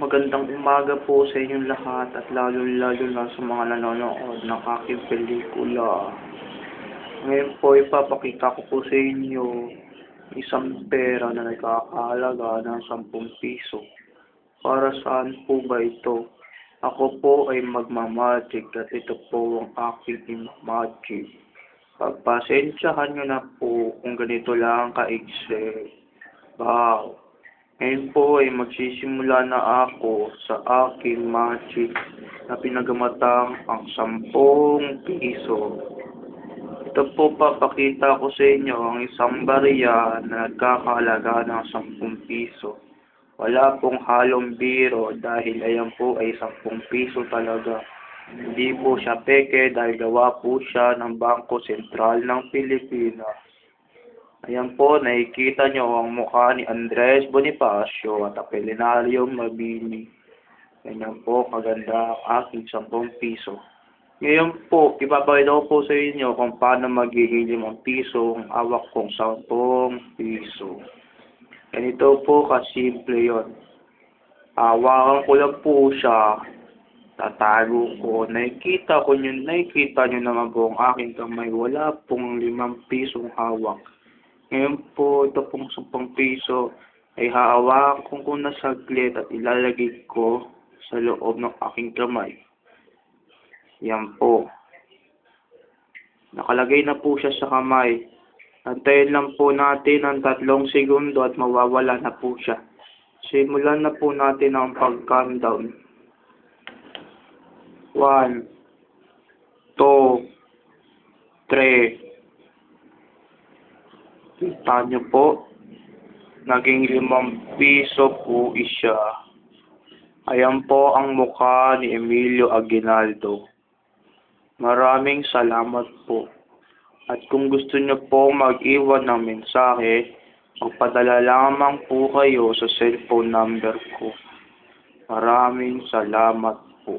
Magandang umaga po sa inyong lahat at lalo-lalo na sa mga nanonood ng aking pelikula. Ngayon po ipapakita ko po sa inyo isang pera na nagkakahalaga ng 10 piso. Para saan po ba ito? Ako po ay magmamagic at ito po ang aking magic. Pagpasensyahan nyo na po kung ganito lang ka-excel. Wow! Ngayon po ay magsisimula na ako sa aking magic na pinagamatang ang 10 piso. Ito po papakita ko sa inyo ang isang barya na nagkakahalaga ng 10 piso. Wala pong halong biro dahil ayan po ay 10 piso talaga. Hindi po siya peke dahil gawa po siya ng Bangko Sentral ng Pilipinas. Ayan po, nakikita nyo ang mukha ni Andres Bonifacio at Apolinario Mabini. Ganyan po, kaganda ang aking 10 piso. Ngayon po, ipapakita ko po sa inyo kung paano magiging 5 piso ang awak kong 10 piso. Ganito po kasimple yon. Hawakan ko lang po siya. Tatago ko. Nakikita ko nyo, nakikita nyo naman po ang aking kamay. Wala pong 5 pisong hawak. Ngayon po, ito pong 10 piso ay hahawakan ko na saglit at ilalagay ko sa loob ng aking kamay. Yan po. Nakalagay na po siya sa kamay. Antayin lang po natin ang tatlong segundo at mawawala na po siya. Simulan na po natin ang pag-countdown. One, two, three, Kita niyo po, naging limang piso po siya. Ayan po ang mukha ni Emilio Aguinaldo. Maraming salamat po. At kung gusto niyo po mag-iwan ng mensahe, magpadala lamang po kayo sa cellphone number ko. Maraming salamat po.